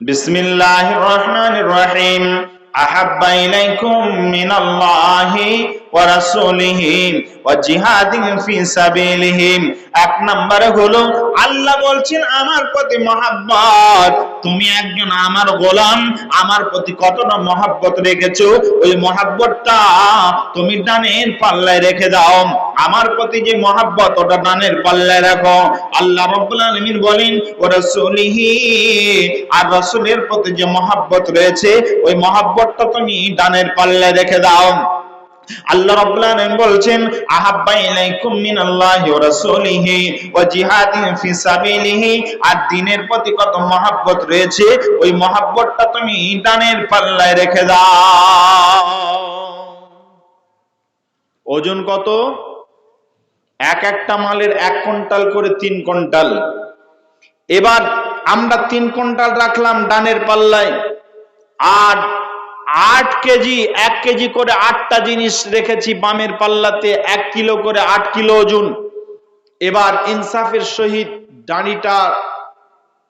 বিসমিল্লাহির রহমানির রহিম। আহাব্বা ইলাইকুম মিনাল্লাহি ওয়া রাসূলিহি ওয়া জিহাদিন ফি এক নম্বরে হলো, আল্লাহ বলছেন, আমার প্রতি মহাব্বত। তুমি একজন আমার গোলাম। আমার প্রতি কতটা মহাব্বত রেখেছো? ওই মহাব্বতটা তুমি ডানের পাল্লায় রেখে দাও। আমার প্রতি যে মহাব্বত, ওটা ডানের পাল্লায় রাখো। আল্লাহ রাব্বুল আলামিন বলেন আর রাসূলের প্রতি যে মহাব্বত রয়েছে, ওই মহাব্বতটা তুমি ডানের পাল্লায় রেখে দাও। আল্লাহ বলছেন, আহাব্বা ইলাইকুম মিনাল্লাহি ওয়া রাসূলিহি ওয়া জিহাদিন ফি সাবিলিহি। আর দ্বীনের প্রতি কত রয়েছে, ওই তুমি পাল্লায় রেখে দাও। ওজন কত? এক একটা মালের এক কুইন্টাল করে তিন কুইন্টাল। এবার আমরা তিন কুইন্টাল রাখলাম ডানের পাল্লায়, আর আট কেজি, এক কেজি করে আটটা জিনিস রেখেছি বামের পাল্লাতে, এক কিলো করে আট কিলো ওজন। এবার ইনসাফের সহিত ডানিটা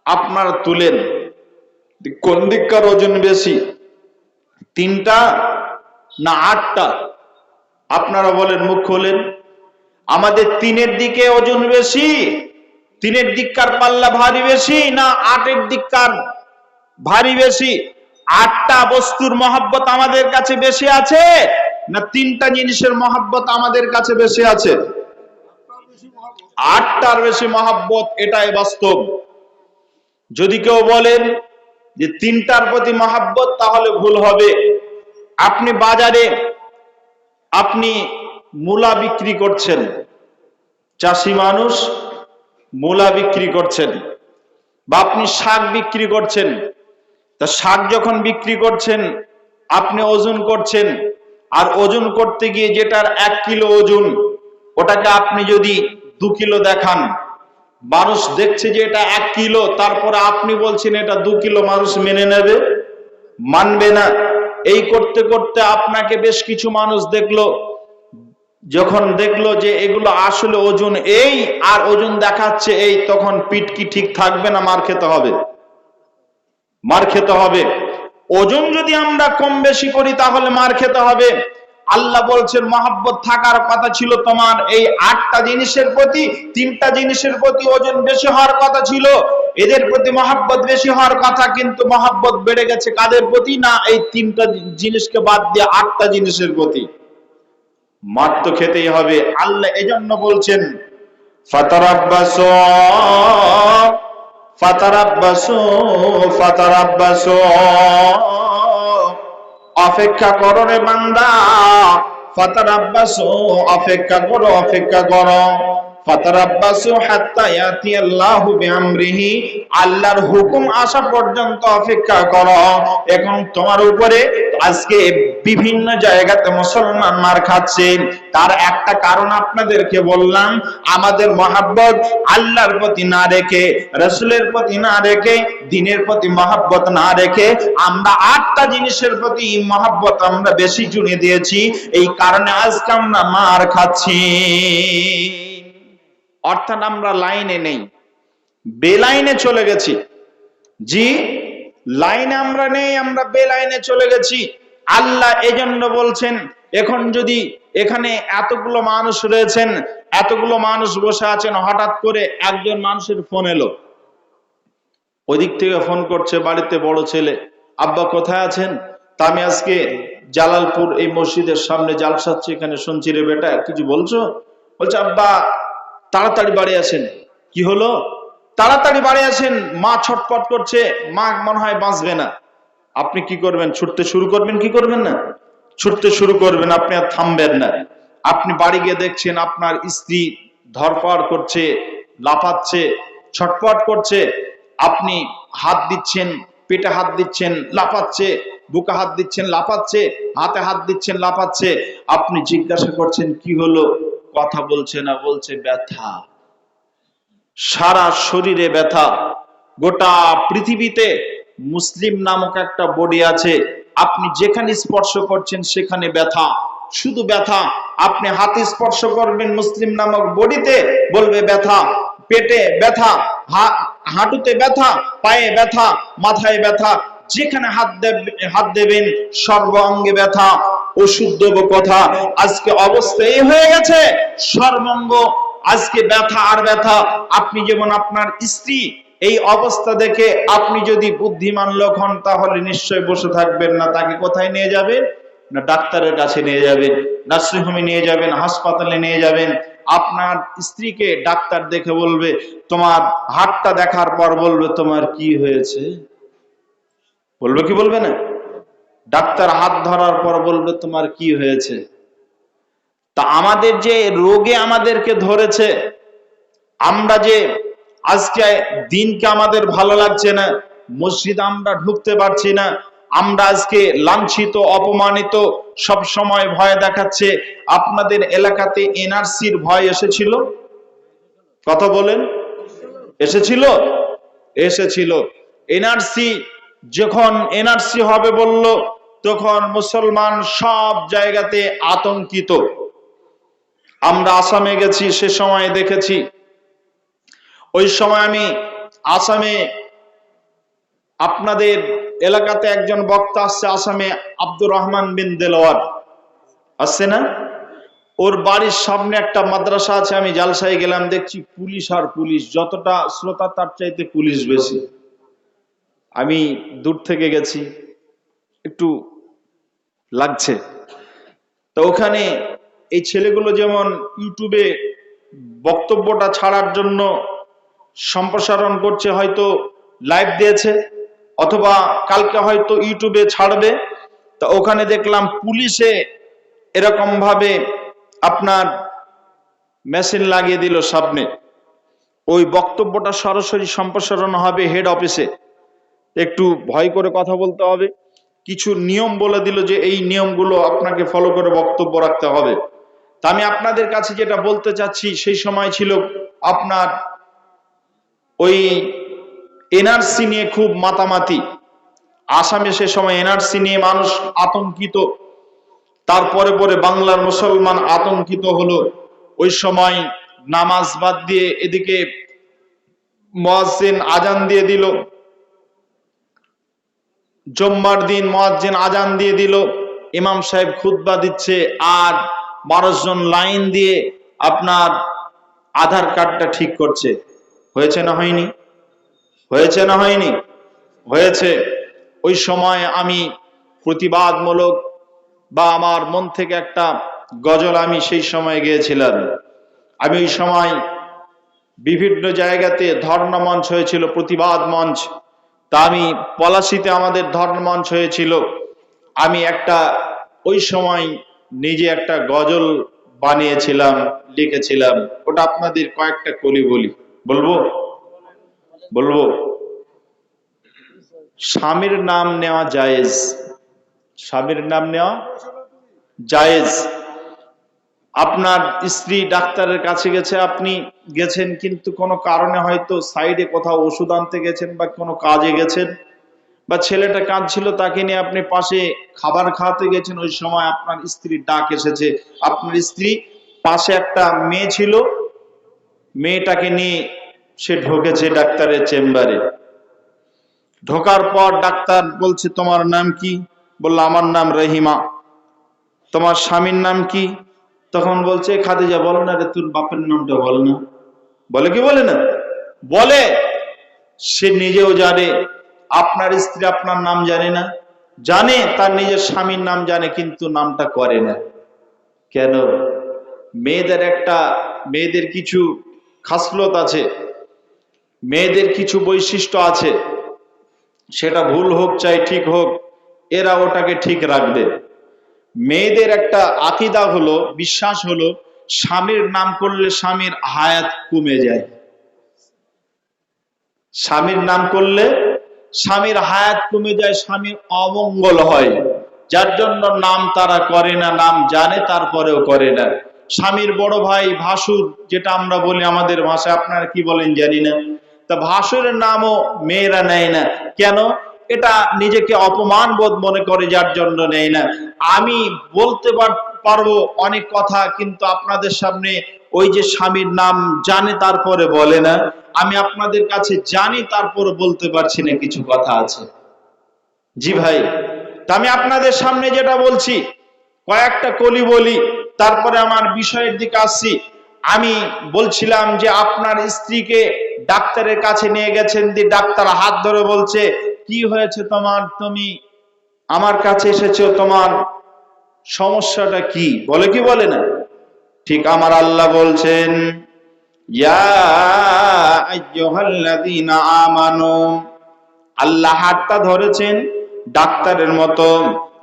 আপনারা তুলেন। কোন দিককার ওজন বেশি? তিনটা না আটটা? আপনারা বলেন, মুখ খোলেন। আমাদের তিনের দিকে ওজন বেশি, তিনের দিককার পাল্লা ভারী বেশি না আটের দিককার ভারী বেশি? আটটা বস্তুর মহাব্বত আমাদের কাছে বেশি আছে না তিনটা জিনিসের মহাব্বত আমাদের কাছে বেশি আছে? আটটার বেশি মহাব্বত এটাই বাস্তব। যদি কেউ বলেন যে তিনটার প্রতি মহাব্বত, তাহলে ভুল হবে। আপনি বাজারে আপনি মূলা বিক্রি করছেন। চাষি মানুষ মূলা বিক্রি করছেন। বা আপনি শাক বিক্রি করছেন। তা শাক যখন বিক্রি করছেন, আপনি ওজন করছেন, আর ওজন করতে গিয়ে যেটার এক কিলো ওজন, ওটাকে আপনি যদি দু কিলো দেখান, মানুষ দেখছে যে এটা এক কিলো, তারপরে আপনি বলছেন এটা দু কিলো মানুষ মেনে নেবে? মানবে না। এই করতে করতে আপনাকে বেশ কিছু মানুষ দেখল, যখন দেখল যে এগুলো আসলে ওজন এই, আর ওজন দেখাচ্ছে এই, তখন পিঠ কি ঠিক থাকবে না মার খেতে হবে? মার খেতে হবে। ওজন যদি আমরা কম বেশি করি, তাহলে মার খেতে হবে। আল্লাহ বলছেন, মহাব্বত থাকার কথা ছিল তোমার। এই আটটা জিনিসের প্রতি, তিনটা জিনিসের প্রতি ওজন বেশি হওয়ার কথা ছিল। এদের প্রতি মহাব্বত বেশি হওয়ার কথা, কিন্তু মহাব্বত বেড়ে গেছে কাদের প্রতি? না, এই তিনটা জিনিসকে বাদ দিয়ে আটটা জিনিসের প্রতি। মার তো খেতেই হবে। আল্লাহ এজন্য বলছেন, ফাতারাব্বাসু অপেক্ষা করো রে বান্দা ফাতারাব্বাসু অপেক্ষা করো অপেক্ষা করো। আল্লাহর হুকুম আসা পর্যন্ত অপেক্ষা করো। এখন তোমার উপরে আজকে বিভিন্ন জায়গাতে মুসলমান মার খাচ্ছে। তার একটা কারণ আপনাদেরকে বললাম, আমাদের মহাব্বত আল্লাহর প্রতি না রেখে, রসুলের প্রতি না রেখে, দিনের প্রতি মহাব্বত না রেখে আমরা আটটা জিনিসের প্রতি মহাব্বত আমরা বেশি জুড়ে দিয়েছি। এই কারণে আজকে আমরা মার খাচ্ছি। অর্থাৎ আমরা লাইনে নেই। বেলাইনে চলে গেছি। জি, লাইনে আমরা নেই, আমরা বেলাইনে চলে গেছি। আল্লাহ এজন্য বলছেন, এখন যদি এখানে এতগুলো মানুষ রয়েছেন, এতগুলো মানুষ বসে আছেন, হঠাৎ করে একজন মানুষের ফোন এলো। ওদিক থেকে ফোন করছে বাড়িতে বড় ছেলে। আব্বা কোথায় আছেন? তা আমি আজকে জালালপুর এই মসজিদের সামনে জালসাচ্ছি, এখানে শুনছি রে বেটা, কিছু বলছো? বলছে, আব্বা তাড়াতাড়ি বাড়ি আসেন। কি হলো? তাড়াতাড়ি বাড়ি আসেন, মা ছটপট করছে, মা মনে হয় বাঁচবে না। আপনি কি করবেন? ছুটতে শুরু করবেন, কি করবেন না? ছুটতে শুরু করবেন, আপনি আর থামবেন না। আপনি বাড়ি গিয়ে দেখছেন আপনার স্ত্রী ধরপড় করছে, লাফাচ্ছে, ছটপট করছে। আপনি হাত দিচ্ছেন, পেটে হাত দিচ্ছেন, লাফাচ্ছে, বুকে হাত দিচ্ছেন, লাফাচ্ছে, হাতে হাত দিচ্ছেন, লাফাচ্ছে। আপনি জিজ্ঞাসা করছেন, কি হলো? কথা বলছে না বলছে ব্যথা। সারা শরীরে ব্যথা। গোটা পৃথিবীতে মুসলিম নামক একটা বডি আছে। আপনি যেখানে স্পর্শ করছেন সেখানে ব্যথা। শুধু ব্যথা। আপনি হাতে স্পর্শ করবেন মুসলিম নামক বডিতে, বলবে ব্যথা। পেটে ব্যথা। হাঁটুতে ব্যথা। পায়ে ব্যথা। মাথায় ব্যথা। যেখানে হাত দেব- হাত দেবেন, সর্ব অঙ্গে ব্যথা। ওষুধ কথা। আজকে অবস্থা এই হয়ে গেছে। সর্বঙ্গ, আজকে ব্যথা আর ব্যথা। আপনি যেমন আপনার স্ত্রী, এই অবস্থা দেখে আপনি যদি বুদ্ধিমান লোক হন, তাহলে নিশ্চয় বসে থাকবেন না। তাকে কোথায় নিয়ে যাবেন? না ডাক্তারের কাছে নিয়ে যাবেন, নার্সিংহোমে নিয়ে যাবেন, হাসপাতালে নিয়ে যাবেন। আপনার স্ত্রীকে ডাক্তার দেখে বলবে, তোমার হাতটা দেখার পর বলবে, তোমার কি হয়েছে? বলবে কি বলবে না? ডাক্তার হাত ধরার পর বলবে, তোমার কি হয়েছে? তা আমাদের যে রোগে আমাদেরকে ধরেছে, আমরা যে আজকে দিনকে আমাদের ভালো লাগছে না, মসজিদ আমরা ঢুকতে পারছি না, আমরা আজকে লাঞ্ছিত, অপমানিত, সব সময় ভয় দেখাচ্ছে, আপনাদের এলাকাতে এনআরসির ভয় এসেছিল? কথা বলেন। এসেছিল? এসেছিল। এনআরসি যখন এনআরসি হবে বলল তখন মুসলমান সব জায়গাতে আতঙ্কিত। আমরা আসামে গেছি, সে সময় দেখেছি। ওই সময় আমি আসামে আপনাদের এলাকাতে একজন বক্তা আসছে, আসামে আব্দুর রহমান বিন দেলোয়ার। আসছে না? ওর বাড়ির সামনে একটা মাদ্রাসা আছে, আমি জালসায় গেলাম, দেখছি পুলিশ আর পুলিশ, যতটা শ্রোতা তার চাইতে পুলিশ বেশি। আমি দূর থেকে গেছি একটু লাগছে। তো ওখানে এই ছেলেগুলো যেমন ইউটিউবে বক্তব্যটা ছাড়ার জন্য সম্প্রসারণ করছে, হয়তো লাইভ দিয়েছে, অথবা কালকে হয়তো ইউটিউবে ছাড়বে। তা ওখানে দেখলাম পুলিশে এরকম ভাবে আপনার মেশিন লাগিয়ে দিল সামনে। ওই বক্তব্যটা সরাসরি সম্প্রসারণ হবে হেড অফিসে একটু ভয় করে কথা বলতে হবে। কিছু নিয়ম বলে দিল যে এই নিয়মগুলো আপনাকে ফলো করে বক্তব্য রাখতে হবে। তা আমি আপনাদের কাছে যেটা বলতে চাচ্ছি, সেই সময় ছিল আপনার ওই এনআরসি নিয়ে খুব মাতামাতি। আসামে সে সময় এনআরসি নিয়ে মানুষ আতঙ্কিত। তারপরে পরে বাংলার মুসলমান আতঙ্কিত হলো। ওই সময় নামাজ বাদ দিয়ে এদিকে মুয়াজ্জিন আজান দিয়ে দিল। জম্মার দিন মুয়াজ্জিন আজান দিয়ে দিল। ইমাম সাহেব খুতবা দিচ্ছে আর মানুষজন লাইন দিয়ে আপনার আধার কার্ডটা ঠিক করছে। হয়েছে না হয়নি? হয়েছে না হয়নি? হয়েছে। ওই সময় আমি প্রতিবাদমূলক বা আমার মন থেকে একটা গজল আমি সেই সময় গিয়েছিলাম। আমি ওই সময় বিভিন্ন জায়গাতে ধর্ণা মঞ্চ হয়েছিল, প্রতিবাদ মঞ্চ। তা আমি পলাশিতে আমাদের ধর্ণা মঞ্চ হয়েছিল। আমি একটা, ওই সময় নিজে একটা গজল বানিয়েছিলাম, লিখেছিলাম। ওটা আপনাদের কয়েকটা কলি বলি। বলব? বলব? স্বামীর নাম নেওয়া জায়েজ। স্বামীর নাম নেওয়া জায়েজ। আপনার স্ত্রী ডাক্তারের কাছে গেছে, আপনি গেছেন কিন্তু কোনো কারণে হয়তো সাইডে কোথাও ওষুধ আনতে গেছেন বা কোনো কাজে গেছেন বা ছেলেটা কাজ ছিল তাকে নিয়ে আপনি পাশে খাবার খাওয়াতে গেছেন, ওই সময় আপনার স্ত্রীর ডাক এসেছে। আপনার স্ত্রী পাশে একটা মেয়ে ছিল, মেয়েটাকে নিয়ে সে ঢোকেছে ডাক্তারের চেম্বারে। ঢোকার পর ডাক্তার বলছে, তোমার নাম কি? বলল, আমার নাম রহিমা। তোমার স্বামীর নাম কি? তখন বলছে, খাদিজা, বল না রে, তোর বাপের নামটা বল না। বলে কি বলে না? বলে, সে নিজেও জানে, আপনার স্ত্রী আপনার নাম জানে না। জানে, তার নিজের স্বামীর নাম জানে, কিন্তু নামটা করে না। কেন? মেয়েদের একটা, মেয়েদের কিছু খাসলত আছে, মেয়েদের কিছু বৈশিষ্ট্য আছে। সেটা ভুল হোক, চাই ঠিক হোক, এরা ওটাকে ঠিক রাখবে। মেয়েদের একটা আকিদা হলো, বিশ্বাস হলো, স্বামীর নাম করলে স্বামীর হায়াত কমে যায়। স্বামীর নাম করলে স্বামীর হায়াত কমে যায় স্বামীর অমঙ্গল হয়। যার জন্য নাম তারা করে না, নাম জানে, তারপরেও করে না। স্বামীর বড় ভাই ভাসুর, যেটা আমরা বলি আমাদের ভাষায়, আপনারা কি বলেন জানি না। তা ভাসুরের নামও মেয়েরা নেয় না। কেন? এটা নিজেকে অপমান বোধ মনে করে, যার জন্য নেয় না। আমি বলতে পারব অনেক কথা, কিন্তু আপনাদের সামনে ওই যে স্বামীর নাম জানে তারপরে বলে না। আমি আপনাদের কাছে জানি, তারপরে বলতে পারছি না, কিছু কথা আছে। জি ভাই, তা আমি আপনাদের সামনে যেটা বলছি, কয়েকটা কলি বলি, তারপরে আমার বিষয়ের দিকে আসছি। আমি বলছিলাম যে আপনার স্ত্রীকে ডাক্তারের কাছে নিয়ে গেছেন, দিয়ে ডাক্তার হাত ধরে বলছে কি হয়েছে তোমার? তুমি আমার কাছে এসেছ, তোমার সমস্যাটা কি? বলে কি বলে না? ঠিক আমার আল্লাহ বলছেন আমানু। আল্লাহ হাতটা ধরেছেন ডাক্তারের মতো।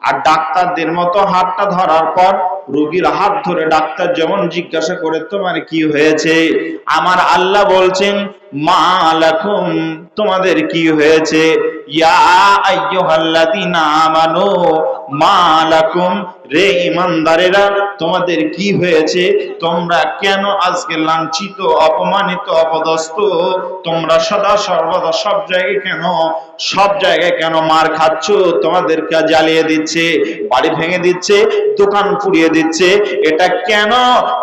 আর ডাক্তারদের মতো হাতটা ধরার পর রোগীর হাত ধরে ডাক্তার যেমন জিজ্ঞাসা করে, তোমার কি হয়েছে? আমার আল্লাহ বলছেন, মা লাকুম, তোমাদের কি হয়েছে? ইয়া আইয়ুহাল্লাযীনা আমানু, মা লাকুম রে ইমানদারেরা, তোমাদের কি হয়েছে? তোমরা কেন আজকে লাঞ্ছিত, অপমানিত, অপদস্থ? তোমরা সদা সর্বদা সব জায়গায় কেন, সব জায়গায় কেন মার খাচ্ছ? তোমাদেরকে জ্বালিয়ে দিচ্ছে? বাড়ি ভেঙে দিচ্ছে? দোকান পুড়িয়ে দিচ্ছে? এটা কেন?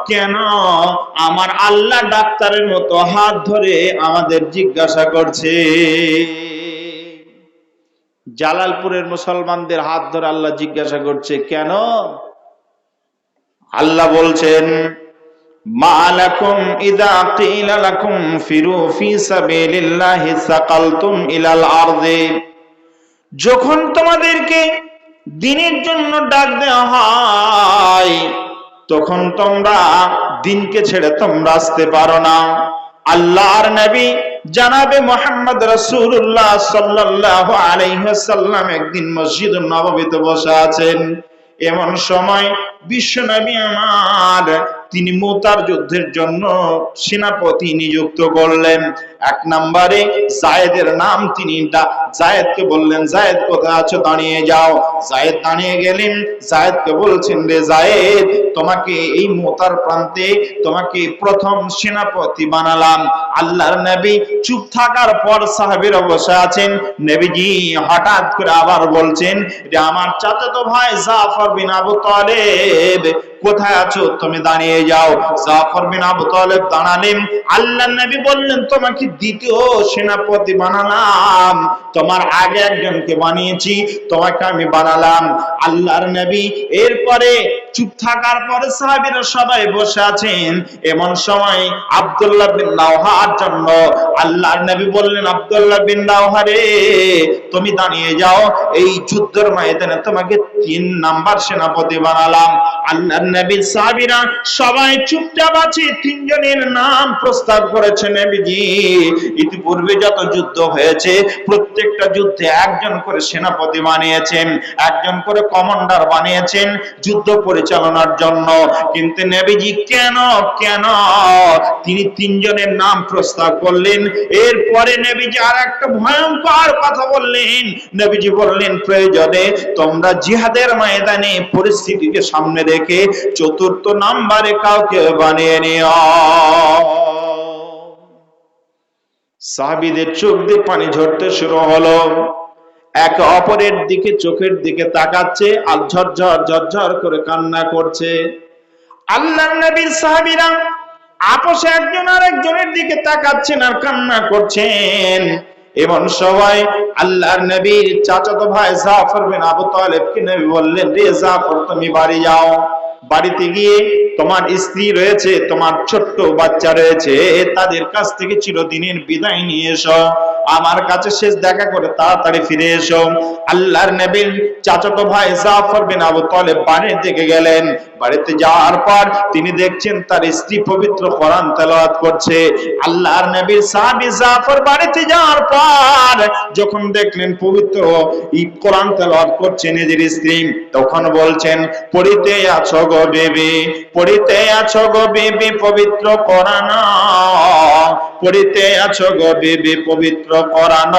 কেন? আমার আল্লাহ ডাক্তারের মতো হাত ধরে আমাদের জিজ্ঞাসা করছে। জালালপুরের মুসলমানদের হাত ধরে আল্লাহ জিজ্ঞাসা করছে, কেন? আল্লাহ বলছেন যখন তোমাদেরকে দিনের জন্য ডাক দেওয়া হয়, তখন তোমরা দিনকে ছেড়ে তোমরা আসতে পারো না। আল্লাহর নবী জানাবে মোহাম্মদ রসুল্লাহ সাল্লাল্লাহু আলাইহি সাল্লাম একদিন মসজিদ নববীতে বসে আছেন। এমন সময় বিশ্ব নবী আমার তিনি মোতার যুদ্ধের জন্য সেনাপতি নিযুক্ত করলেন। এক নম্বরে জায়েদের নাম তিনি জায়েদকে বললেন, জায়েদ, কোথায় আছো? দাঁড়িয়ে যাও। জায়েদ দাঁড়িয়ে গেলেন। জায়েদকে বলছেন, রে জায়েদ, তোমাকে এই মোতার প্রান্তে তোমাকে প্রথম সেনাপতি বানালাম। আল্লাহর নবী চুপ থাকার পর সাহাবীরা বসে আছেন। নবীজি হঠাৎ করে আবার বলছেন যে আমার চাচাতো ভাই জাফর বিন আবু তালেব কোথায় আছো? তুমি দাঁড়িয়ে যাও। জাফর বিন আবু তালেব দাঁড়ালেন। আল্লাহ নবী বললেন, তোমাকে দ্বিতীয় সেনাপতি বানালাম। তোমার আগে একজনকে বানিয়েছি, তোমাকে আমি বানালাম। আল্লাহর নবী এরপরে চুপ থাকার পরে সাহাবীরা সবাই বসে আছেন। এমন সময় আব্দুল্লাহ বিন রাওহার জন্য আল্লাহর নবী বললেন, আব্দুল্লাহ বিন রাওহা রে, তুমি দাঁড়িয়ে যাও। এই যুদ্ধের ময়দানে তোমাকে তিন নাম্বার সেনাপতি বানালাম। আল্লাহর নবী সাহাবীরা সবাই চুপচাপ আছে, তিনজনের নাম প্রস্তাব করেছে নবীজি। ইতিপূর্বে যত যুদ্ধ হয়েছে, প্রত্যেকটা যুদ্ধে একজন করে সেনাপতি বানিয়েছেন, একজন করে কমান্ডার বানিয়েছেন যুদ্ধ পরিচালনার জন্য। কিন্তু নবীজি কেন কেন? তিনি তিনজনের নাম প্রস্তাব করলেন। এরপরে নবীজি আর একটা ভয়ঙ্কর কথা বললেন। নবীজি বললেন, প্রয়োজনে তোমরা জিহাদের ময়দানে পরিস্থিতিকে সামনে রেখে চতুর্থ নাম্বারে কাউকে বানিয়ে নিও। সাহাবীদের চোখ দিয়ে পানি ঝরতে শুরু হলো। এক অপরের দিকে, চোখের দিকে তাকাচ্ছে আর ঝরঝর ঝরঝর করে কান্না করছে। আল্লাহর নবীর সাহাবীরা আপোষে একজন আর একজনের দিকে তাকাচ্ছেন আর কান্না করছেন। এমন সবাই আল্লাহর নবীর চাচাতো ভাই জাফর বিন আবু তালেবকে নবী বললেন, রে জাফর, তুমি বাড়ি যাও। বাড়িতে গিয়ে তোমার স্ত্রী রয়েছে, তোমার ছোট্ট বাচ্চা রয়েছে তাদের কাছ থেকে চিরদিনের বিদায় নিয়ে এসো। আমার কাছে শেষ দেখা করে তাড়াতাড়ি ফিরে এসো। আল্লাহর নবীর চাচাতো ভাই জাফর বিন আবু তালেব বাড়ির দিকে গেলেন। বাড়িতে যাওয়ার পর তিনি দেখছেন তার স্ত্রী পবিত্র কোরআন তেলাওয়াত করছে। আল্লাহর নবীর সাহাবী জাফর বাড়িতে যাওয়ার পর যখন দেখলেন পবিত্র এই কোরআন তেলাওয়াত করছে নিজের স্ত্রী, তখন বলছেন, পড়িতে আছো গো বেবি, পড়িতে আছো গো বেবি পবিত্র কোরআন, পড়িতে আছো গো বেবি পবিত্র কোরআন,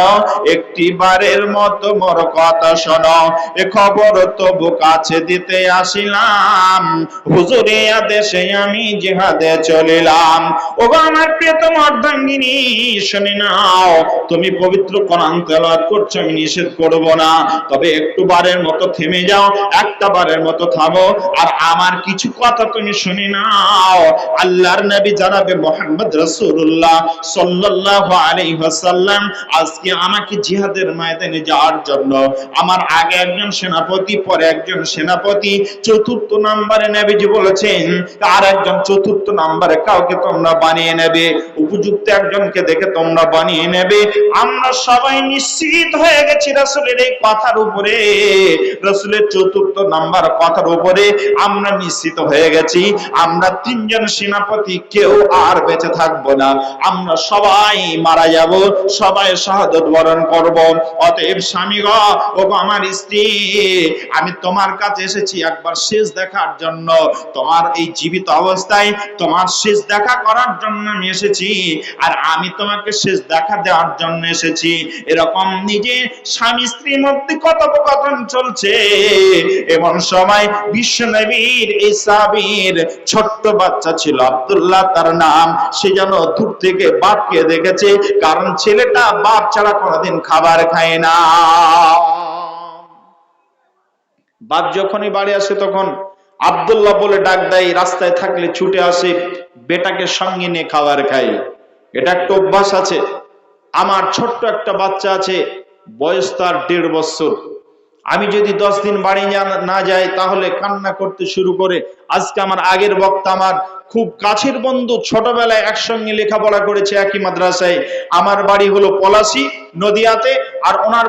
একটি বারের মতো মোর কথা শোনো, এ খবর তবু কাছে দিতে আসিলাম। হুজুরে আদেশে আমি জিহাদে চলিলাম। আমার প্রিয়তম অর্ধাঙ্গিনী, শুনে নাও, তুমি পবিত্র কোরআন করছ, আমি নিষেধ করব না। তবে একটু বারের মতো থেমে যাও, একটা বারের মতো থামো। আর আমার কিছু কথা তুমি শুনে নাও। আল্লাহর নবী জানাবে মোহাম্মদ রাসূলুল্লাহ সাল্লাল্লাহু আলাইহি ওয়াসাল্লাম, আজকে আমাকে জিহাদের ময়দানে যাওয়ার জন্য। আমার আগে একজন সেনাপতি, পরে একজন সেনাপতি, চতুর্থ নম্বরে নবীজি বলেছেন, আর একজন চতুর্থ নম্বরে কাউকে তোমরা বানিয়ে নেবে, উপযুক্ত একজনকে দেখে তোমরা বানিয়ে নেবে। আমরা সবাই নিশ্চিত হয়ে গেছি রাসূলের এই কথার উপরে, রাসূলের চতুর্থ নাম্বার কথার উপরে আমরা নিশ্চিত হয়ে গেছি। আমরা তিনজন সেনাপতি, কেউ আর বেঁচে থাকব না। আমরা সবাই মারা যাব, সবাই শাহাদত বরণ করব। অতএব স্বামী গ, ও আমার স্ত্রী, আমি তোমার কাছে এসেছি একবার শেষ দেখার জন্য। তোমার এই জীবিত অবস্থায় তোমার শেষ দেখা করার জন্য আমি এসেছি। আর আমি তোমাকে শেষ দেখা দেওয়ার জন্য এসেছি। এরকম নিজে স্বামী স্ত্রীর মধ্যে কথোপকথন চলছে। এমন সময় বিশ্ব নবীর এই সাবির ছোট্ট বাচ্চা ছিল আব্দুল্লাহ, তার নাম সে যেন দূর থেকে বাপকে দেখেছে। কারণ ছেলেটা বাপ ছাড়া কোনোদিন খাবার খায় না। বাপ যখনই বাড়ি আসে তখন আব্দুল্লাহ বলে ডাক দেয়, রাস্তায় থাকলে ছুটে আসে, বেটাকে সঙ্গে নিয়ে খাবার খাই এটা একটা অভ্যাস আছে। আমার ছোট্ট একটা বাচ্চা আছে, বয়স তার দেড় বছর। আমি যদি দশ দিন বাড়ি না যাই, তাহলে কান্না করতে শুরু করে। আজকে আমার আগের বক্তা আমার খুব কাছের বন্ধু, ছোটবেলায় একসঙ্গে লেখাপড়া করেছে একই মাদ্রাসায়। আমার বাড়ি হলো পলাশি, নদিয়াতে, আর ওনার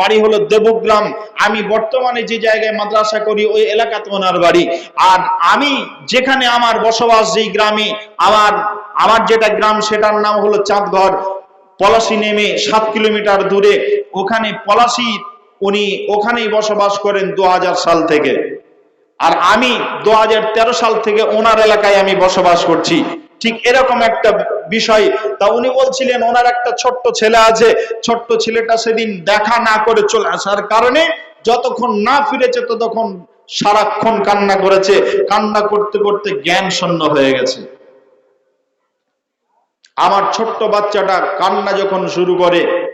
বাড়ি হলো দেবগ্রাম। আমি বর্তমানে যে জায়গায় মাদ্রাসা করি, ওই এলাকাতে ওনার বাড়ি। আর আমি যেখানে আমার বসবাস, যেই গ্রামে, আমার আমার যেটা গ্রাম, সেটার নাম হলো চাঁদঘর। পলাশি নেমে সাত কিলোমিটার দূরে। ওখানে পলাশি উনি ওখানেই বসবাস করেন দু হাজার সাল থেকে। আর আমি দুহাজার তেরো সাল থেকে ওনার এলাকায় আমি বসবাস করছি। ঠিক এরকম একটা বিষয়। তা উনি বলছিলেন, ওনার একটা ছোট্ট ছেলে আছে। ছোট্ট ছেলেটা সেদিন দেখা না করে চলে আসার কারণে যতক্ষণ না ফিরেছে ততক্ষণ সারাক্ষণ কান্না করেছে। কান্না করতে করতে জ্ঞান শূন্য হয়ে গেছে। আমার ছোট্ট বাচ্চাটা কান্না যখন শুরু করে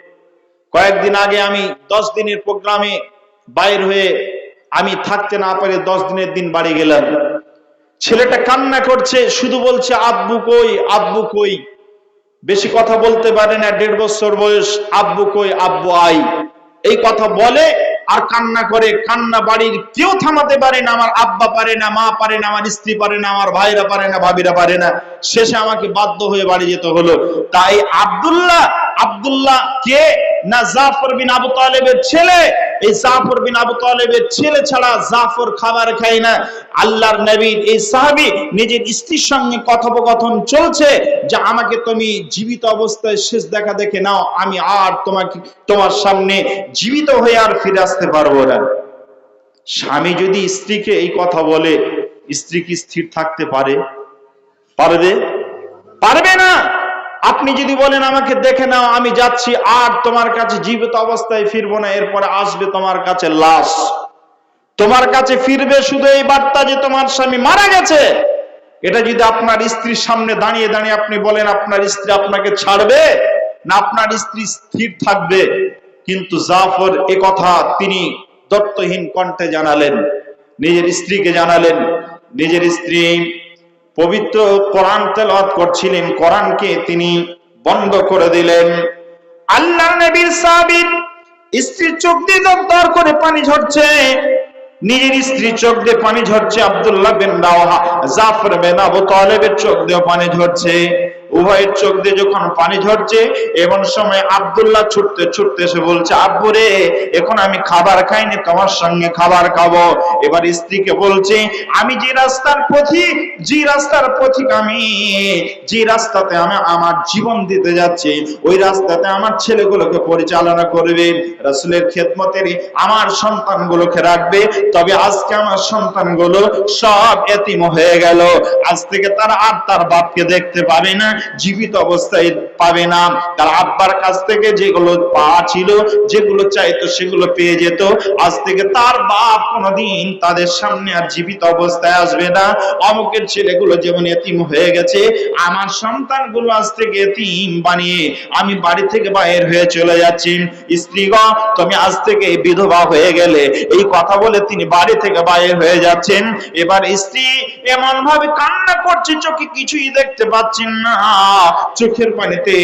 কয়েকদিন আগে আমি দশ দিনের প্রোগ্রামে বাইর হয়ে আমি থাকতে না পারে দশ দিনের দিন বাড়ি গেলাম। ছেলেটা কান্না করছে, শুধু বলছে, আব্বু কই আব্বু কই? বেশি কথা বলতে পারে না, দেড় বছর বয়স, আব্বু কই, আব্বু আই। এই কথা বলে আর কান্না করে, কান্না বাড়ির কেউ থামাতে পারে না, আমার আব্বা পারে না, মা পারে না, আমার স্ত্রী পারে না, আমার ভাইরা পারে না, ভাবিরা পারে না। শেষে আমাকে বাধ্য হয়ে বাড়ি যেতে হলো। তাই আব্দুল্লাহ আব্দুল্লাহ কে? না জাফর বিন আবু তালেবের ছেলে। এই জাফর বিন আবু তালেবের ছেলে ছাড়া জাফর খাবার খায় না। আল্লাহর নবীর এই সাহাবী নিজের স্ত্রীর সঙ্গে কথোপকথন চলছে যে, আমাকে তুমি জীবিত অবস্থায় শেষ দেখা দেখে নাও। আমি আর তোমাকে, তোমার সামনে জীবিত হয়ে আর ফিরে আসতে পারব না। স্বামী যদি স্ত্রীকে এই কথা বলে, স্ত্রী কি স্থির থাকতে পারে? পারবে? পারবে না। আপনি যদি বলেন, আমাকে দেখে নাও, আমি যাচ্ছি, আর তোমার কাছে জীবিত অবস্থায় ফিরবো না, এরপরে আসবে তোমার কাছে লাশ। তোমার কাছে ফিরবে শুধু এই বার্তা যে তোমার স্বামী মারা গেছে। এটা যদি আপনার স্ত্রীর সামনে দাঁড়িয়ে দাঁড়িয়ে আপনি বলেন, আপনার স্ত্রী আপনাকে ছাড়বে না, আপনার স্ত্রী স্থির থাকবে। কিন্তু জাফর এ কথা তিনি দত্তহীন কণ্ঠে জানালেন, নিজের স্ত্রীকে জানালেন, নিজের স্ত্রী পবিত্র কোরআন তেলাওয়াত করছিলেন, কোরআনকে তিনি বন্ধ করে দিলেন। আল্লাহ নবীর সাহাবীর স্ত্রীর চোখ দিয়ে দর করে পানি ঝরছে। নিজের স্ত্রী চোখ দিয়ে পানি ঝরছে, আব্দুল্লাহ বিন রাওহা, জাফর বিন আবু তালেবের চোখ দিয়ে পানি ঝরছে। উভয়ের চোখ দিয়ে যখন পানি ঝরছে, এমন সময় আব্দুল্লাহ ছুটতে ছুটতে এসে বলছে, আব্বু রে, এখন আমি খাবার খাইনি, তোমার সঙ্গে খাবার খাব। এবার স্ত্রীকে বলছে, আমি যে রাস্তার পথিক, যে রাস্তার পথিক আমি, যে রাস্তাতে আমি আমার জীবন দিতে যাচ্ছি, ওই রাস্তাতে আমার ছেলেগুলোকে পরিচালনা করবে, রাসূলের খেদমতের আমার সন্তানগুলোকে রাখবে, তবে আজকে আমার সন্তানগুলো সব এতিম হয়ে গেল। আজ থেকে তারা আর তার বাপকে দেখতে পাবে না, জীবিত অবস্থায় পাবে না। তার আব্বার কাছ থেকে যেগুলো পাওয়া ছিল, যেগুলো চাইতো সেগুলো পেয়ে যেত। আজ থেকে তার বাপ কোনোদিন তাদের সামনে আর জীবিত অবস্থায় আসবে না। অমুকের ছেলেগুলো যেমন এতিম হয়ে গেছে, আমার সন্তানগুলো আজ থেকে এতিম বানিয়ে আমি বাড়ি থেকে বাইর হয়ে চলে যাচ্ছি। স্ত্রীগণ, তুমি আজ থেকে বিধবা হয়ে গেলে। এই কথা বলে তিনি বাড়ি থেকে বাইর হয়ে যাচ্ছেন। এবার স্ত্রী এমন ভাবে কান্না করছে, চোখে কিছুই দেখতে পাচ্ছেন না। চোখের পানিতে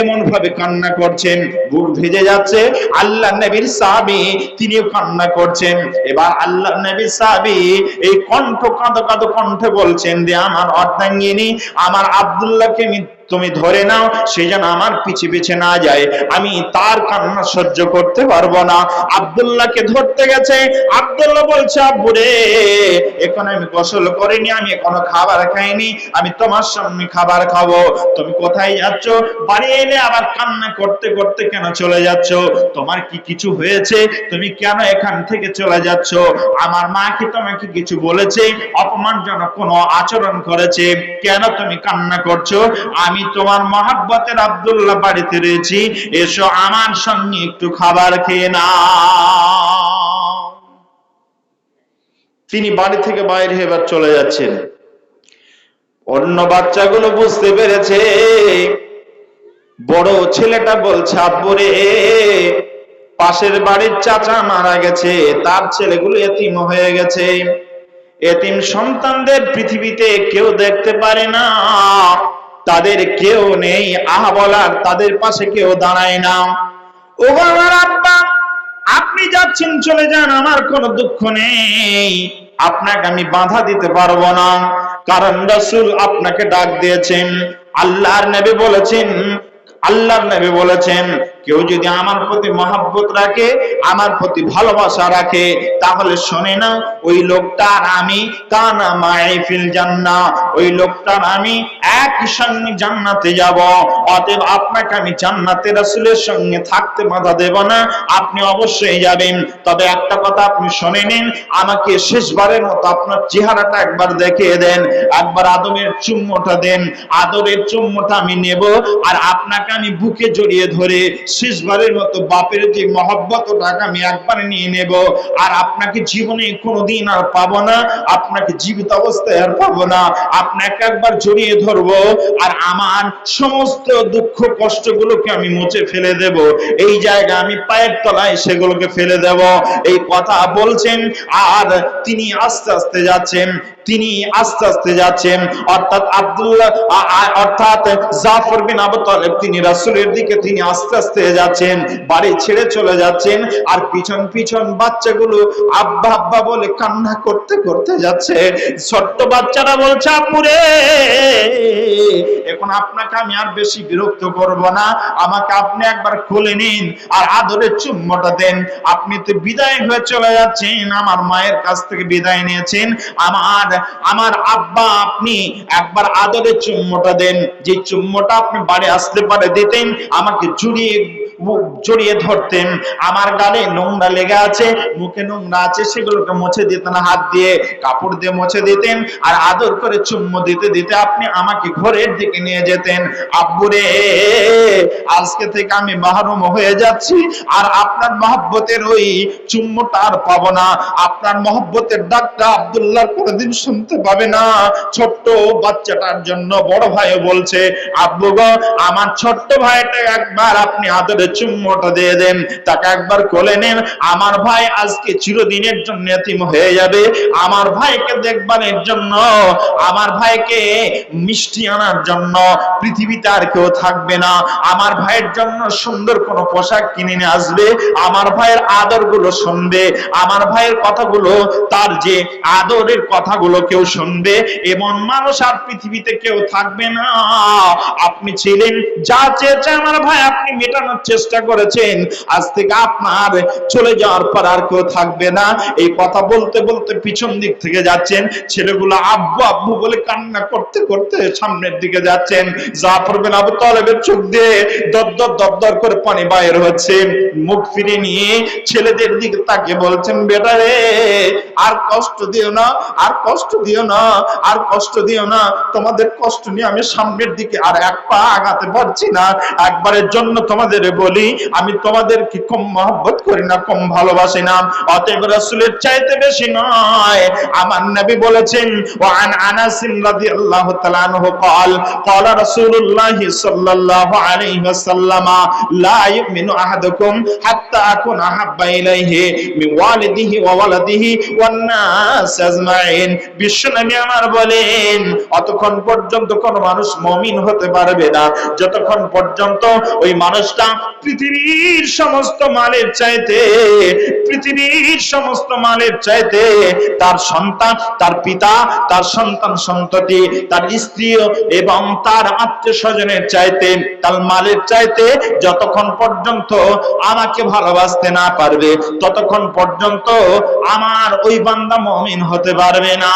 এমন ভাবে কান্না করছেন, বুক ভেজে যাচ্ছে। আল্লাহ নবীর সাহাবী তিনিও কান্না করছেন। এবার আল্লাহ এই কণ্ঠ কাঁদো কাঁদো কণ্ঠে বলছেন যে আমার অর্ধাঙ্গিনী আমার আব্দুল্লাহকে তুমি ধরে নাও, সে যেন আমার পিছে পিছে না যায়। আমি তার কান্না সহ্য করতে পারব না। আব্দুল্লাহকে ধরতে গেছে। আব্দুল্লাহ বলছে, আব্বু রে, এখন আমি গোসল করিনি, আমি এখনও খাবার খাইনি, আমি তোমার সামনে খাবার খাব। তুমি কোথায় যাচ্ছ? বাড়ি এলে আবার কান্না করতে করতে কেন চলে যাচ্ছ? তোমার কি কিছু হয়েছে? তুমি কেন এখান থেকে চলে যাচ্ছ? আমার মা কি তোমাকে কিছু বলেছে? অপমানজনক কোনো আচরণ করেছে? কেন তুমি কান্না করছ? আমি তোমার মহাব্বতের আব্দুল্লাহ বাড়িতে রয়েছি। এসো আমার সঙ্গে একটু খাবার খেয়ে না তিনি বাড়ি থেকে বাইরে এবার চলে যাচ্ছেন। অন্য বাচ্চাগুলো বুঝতে পেরেছে, বড় ছেলেটা বলছে আব্বুরে পাশের বাড়ির চাচা মারা গেছে, তার ছেলেগুলো এতিম হয়ে গেছে। এতিম সন্তানদের পৃথিবীতে কেউ দেখতে পারে না। তাদের কেউ নেই, আহা বলার তাদের পাশে কেউ দাঁড়ায় না। ও বাবার আব্বা, আপনি যাচ্ছেন, চলে যান, আমার কোনো দুঃখ নেই। আপনাকে আমি বাধা দিতে পারব না, কারণ রসুল আপনাকে ডাক দিয়েছেন। আল্লাহর নেবে বলেছেন আল্লাহর নবী বলেছেন, কেউ যদি আমার প্রতি মহাব্বত রাখে, আমার প্রতি ভালোবাসা রাখে, তাহলে শোনে না, ওই লোকটার আমি কানা মাইফিল জান্না, ওই লোকটার আমি একই সঙ্গে জান্নাতে যাব, অতএব আপনাকে আমি জান্নাতে রাসূলের সঙ্গে থাকতে বাধা দেব না, আপনি অবশ্যই যাবেন। তবে একটা কথা আপনি শুনে নিন, আমাকে শেষবারের মতো আপনার চেহারাটা একবার দেখিয়ে দেন, একবার আদমের চুম্মটা দেন আদরের চুম্মটা আমি নেব, আর আপনাকে আমি বুকে জড়িয়ে ধরে শেষবারের মতো বাপের যে মহব্বত, ওটাকে আমি একবার নিয়ে নেব। আর আপনাকে জীবনে কোনোদিন আর পাবো না, আপনাকে জীবিত অবস্থায় আর পাবো না। আপনাকে একবার জড়িয়ে ধরবো আর আমার সমস্ত দুঃখ কষ্টগুলোকে আমি মুছে ফেলে দেব। এই জায়গা আমি পায়ের তলায় সেগুলোকে ফেলে দেব। এই কথা বলছেন আর তিনি আস্তে আস্তে যাচ্ছেন। তিনি আস্তে আস্তে যাচ্ছেন। অর্থাৎ আব্দুল্লাহ অর্থাৎ জাফর বিন আবু তালেব, তিনি রাসূলের দিকে তিনি আস্তে আস্তে যাচ্ছেন, বাড়ি ছেড়ে চলে যাচ্ছেন আর পিছন পিছন বাচ্চাগুলো আব্বা আব্বা বলে কান্না করতে করতে যাচ্ছে। ছোট্ট বাচ্চারা বলছে আপুরে এখন আপনাকে আমি আর বেশি বিরক্ত করব না। আমাকে আপনি একবার খুলে নিন আর আদরের চুম্বটা দেন। আপনি তো বিদায় হয়ে চলে যাচ্ছেন, আমার মায়ের কাছ থেকে বিদায় নিয়েছেন। আমার আমার আব্বা আপনি একবার আদরের চুম্মটা দেন, যে চুম্মটা আপনি বাড়ি আসতে পারে দিতেন, আমাকে জড়িয়ে মুখ জড়িয়ে ধরতেন আমার গালে নোংরা লেগে আছে, মুখে নোংরা আছে, সেগুলোকে মুছে দিতেন, হাত দিয়ে কাপড় দিয়ে মুছে দিতেন আর আদর করে চুম্ম দিতে দিতে আপনি আমাকে ঘরের দিকে নিয়ে যেতেন। আব্বুরে, আজকে থেকে আমি মাহরুম হয়ে যাচ্ছি আর আপনার মহব্বতের ওই চুম্মটা আর পাবো না। আপনার মহব্বতের ডাকটা আব্দুল্লাহ কোনোদিন শুনতে পাবে না। ছোট্ট বাচ্চাটার জন্য বড় ভাই বলছে, আব্বু গো, আমার ছোট্ট ভাইটা একবার আপনি আদরে চুম্মটা দিয়ে দেন, তাকে একবার কোলে নেন। আমার ভাই আজকে চিরদিনের জন্য এতিম হয়ে যাবে। আমার ভাইকে দেখবারের জন্য, আমার ভাইকে মিষ্টি আনার জন্য পৃথিবীতে আর কেউ থাকবে না। আমার ভাইয়ের জন্য সুন্দর কোনো পোশাক কিনে নিয়ে আসবে। আমার ভাইয়ের আদরগুলো শুনবে। আমার ভাইয়ের কথাগুলো, তার যে আদরের কথাগুলো কেউ শুনবে। এমন মানুষ আর পৃথিবীতে কেউ থাকবে না। আপনি ছিলেন যা চেয়েছে আমার ভাই, আপনি মেটানোর চেষ্টা করেছেন, আজ থেকে আপনার চলে যাওয়ার পর আর কেউ থাকবে না। এই কথা বলতে বলতে পিছন দিক থেকে যাচ্ছেন, ছেলেগুলো আব্বু আব্বু বলে কান্না করতে করতে সামনের দিকে যাচ্ছেন। জাফর বিন আবু তালেবের চোখ দিয়ে দরদর দরদর করে পানি বাইর হচ্ছে। মুখ ফিরে নিয়ে ছেলেদের দিকে তাকে বলছেন, বেটা রে, আর কষ্ট দিও না, আর কষ্ট দিও না, আর কষ্ট দিও না। তোমাদের কষ্ট নিয়ে আমি সামনের দিকে আর এক পা আগাতে পারছি না। একবারের জন্য তোমাদের বলি আমি তোমাদেরকে কম মহব্বত করি না কম ভালোবাসি না অতএব রাসূলের চাইতে বেশি নয় আমার নবী বলেছেন ওয়ান আনাস রাদিয়াল্লাহু তাআলা আনহু قال قال رسول الله صلى الله عليه وسلم لا يؤمن احدكم حتى اكون احب اليه من والده وولده والناس اجمعين বিশ্বনবী আমার বলেন অতক্ষণ পর্যন্ত কোন মানুষ মমিন হতে পারবে না যতক্ষণ পর্যন্ত ওই মানুষটা পৃথিবীর সমস্ত মালের চাইতে, পৃথিবীর সমস্ত মালের চাইতে তার সন্তান, তার পিতা, তার সন্তান সন্ততি, তার স্ত্রী এবং তার আত্মীয় স্বজনের চাইতে, তার মালের চাইতে যতক্ষণ পর্যন্ত আমাকে ভালোবাসতে না পারবে, ততক্ষণ পর্যন্ত আমার ওই বান্দা মমিন হতে পারবে না।